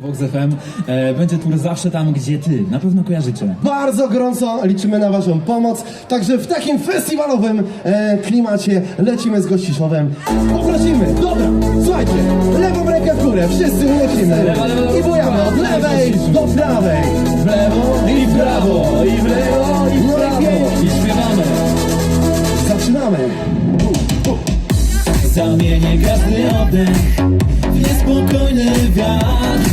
Vox FM e, będzie tour zawsze tam, gdzie ty. Na pewno kojarzycie. Bardzo gorąco liczymy na Waszą pomoc. Także w takim festiwalowym e, klimacie lecimy z Gościszowem. Poprosimy. Dobra, słuchajcie, lewą rękę w górę, wszyscy lecimy. I bujamy od lewej do prawej. W lewo i w prawo. i w lewo, i w prawo. I śpiewamy. Zaczynamy. Zamienię każdy oddech niespokojny wiatr.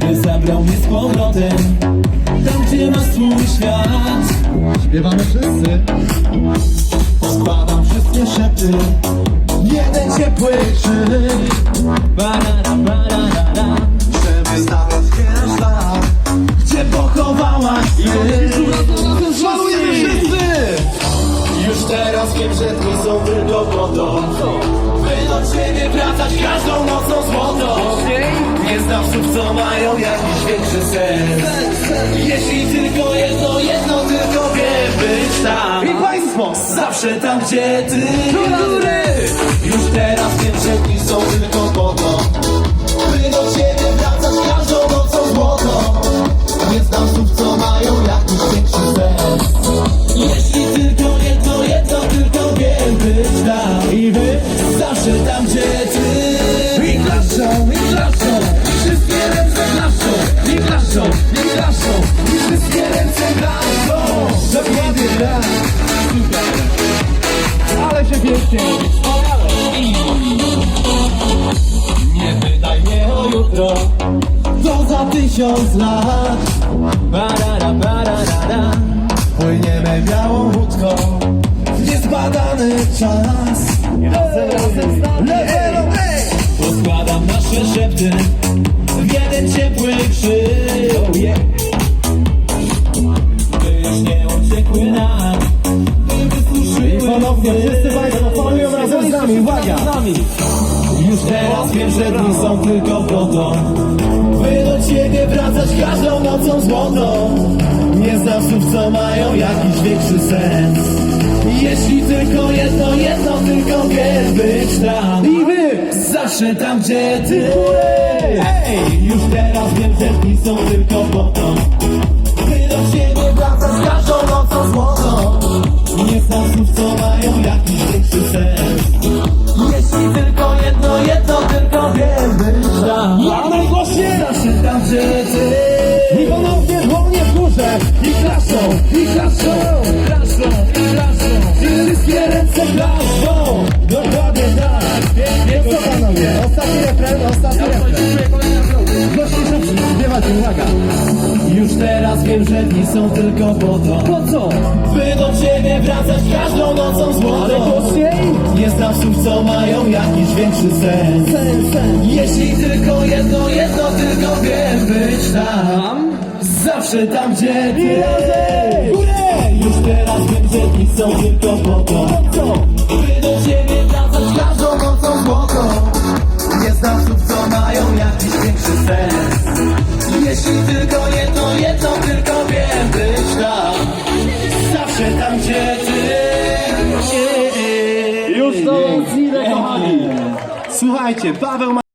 By zabrał mnie z powrotem tam, gdzie ma swój świat. Śpiewamy wszyscy. Składam wszystkie szepty. Jeden ciepły krzyk. Barara, barara, Żeby znaleźć wiele szlak. gdzie pochowałaś się. Szalujemy wszyscy! Już teraz wiem, że dni są tylko By do ciebie wracać. Każdą nocą złotą Nie znam co mają jakiś większy sens. Jeśli tylko jedno, jedno tylko wiem Być tam I państwo! Zawsze tam, gdzie ty Już teraz wiem, że dni są tylko po to By do ciebie Nie pytaj mnie o jutro. To za tysiąc lat. Barara, barara, Płyniemy białą łódką niezbadany czas. Razem, razem z nami uwaga! Już teraz wiem, że dni są tylko to By do ciebie wracać każdą nocą złotą Nie znam słów, co mają jakiś większy sens. Jeśli tylko jedno, jedno tylko wiem być tam. I wy! Zawsze tam, gdzie ty Ej, już teraz wiem, że dni są tylko to By do ciebie wracać każdą nocą złotą Nie znam słów, co mają jakiś większy sens I Klaszczą, klaszczą I wszystkie ręce klaszczą Dokładnie tak. Pięknie, co panowie? Ostatni refren, ostatni refren. Gościszów, śpiewacie, uwaga. Już teraz wiem, że dni są tylko po to. Po co? By do ciebie wracać każdą nocą złotą Ale głośniej! Nie znam słów, co mają jakiś większy sens. Sen, sen Jeśli tylko jedno, jedno tylko wiem być tam Zawsze tam, gdzie ty! Już teraz wiem, że dni są tylko po to? By do ciebie wracać każdą nocą złotą Nie znam słów, co mają jakiś większy sens. Jeśli tylko jedno, jedno tylko wiem być tam. Zawsze tam, gdzie ty. Już to odcinę, kochani. Słuchajcie, Paweł